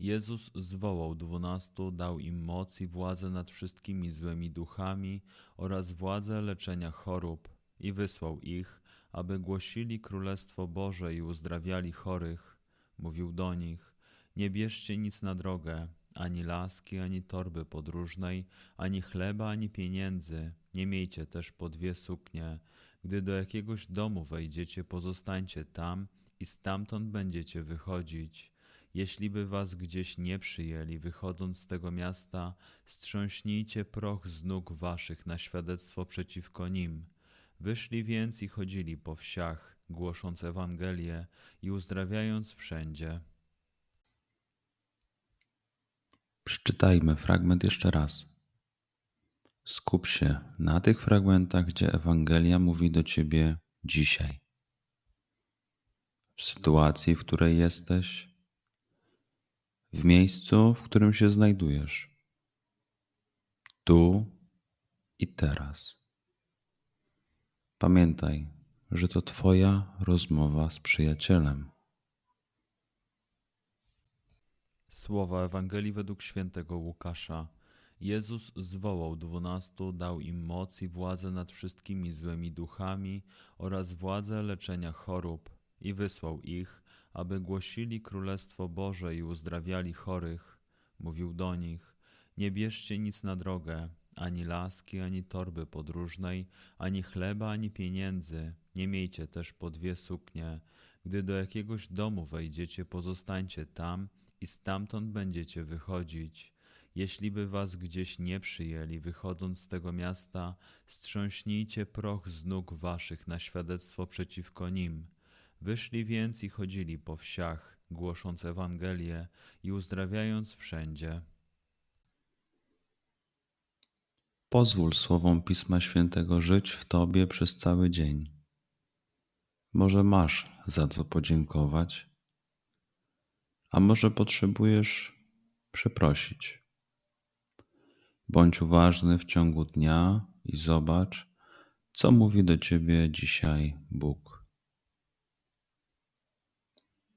Jezus zwołał dwunastu, dał im moc i władzę nad wszystkimi złymi duchami oraz władzę leczenia chorób i wysłał ich, aby głosili Królestwo Boże i uzdrawiali chorych. Mówił do nich, nie bierzcie nic na drogę, ani laski, ani torby podróżnej, ani chleba, ani pieniędzy. Nie miejcie też po dwie suknie. Gdy do jakiegoś domu wejdziecie, pozostańcie tam i stamtąd będziecie wychodzić. Jeśli by was gdzieś nie przyjęli, wychodząc z tego miasta, strząśnijcie proch z nóg waszych na świadectwo przeciwko nim. Wyszli więc i chodzili po wsiach, głosząc Ewangelię i uzdrawiając wszędzie. Przeczytajmy fragment jeszcze raz. Skup się na tych fragmentach, gdzie Ewangelia mówi do ciebie dzisiaj. W sytuacji, w której jesteś, w miejscu, w którym się znajdujesz, tu i teraz. Pamiętaj, że to Twoja rozmowa z przyjacielem. Słowa Ewangelii według świętego Łukasza. Jezus zwołał dwunastu, dał im moc i władzę nad wszystkimi złymi duchami oraz władzę leczenia chorób i wysłał ich, aby głosili Królestwo Boże i uzdrawiali chorych. Mówił do nich, nie bierzcie nic na drogę, ani laski, ani torby podróżnej, ani chleba, ani pieniędzy. Nie miejcie też po dwie suknie. Gdy do jakiegoś domu wejdziecie, pozostańcie tam i stamtąd będziecie wychodzić. Jeśli by was gdzieś nie przyjęli, wychodząc z tego miasta, strząśnijcie proch z nóg waszych na świadectwo przeciwko nim. Wyszli więc i chodzili po wsiach, głosząc Ewangelię i uzdrawiając wszędzie. Pozwól słowom Pisma Świętego żyć w Tobie przez cały dzień. Może masz za co podziękować, a może potrzebujesz przeprosić. Bądź uważny w ciągu dnia i zobacz, co mówi do Ciebie dzisiaj Bóg.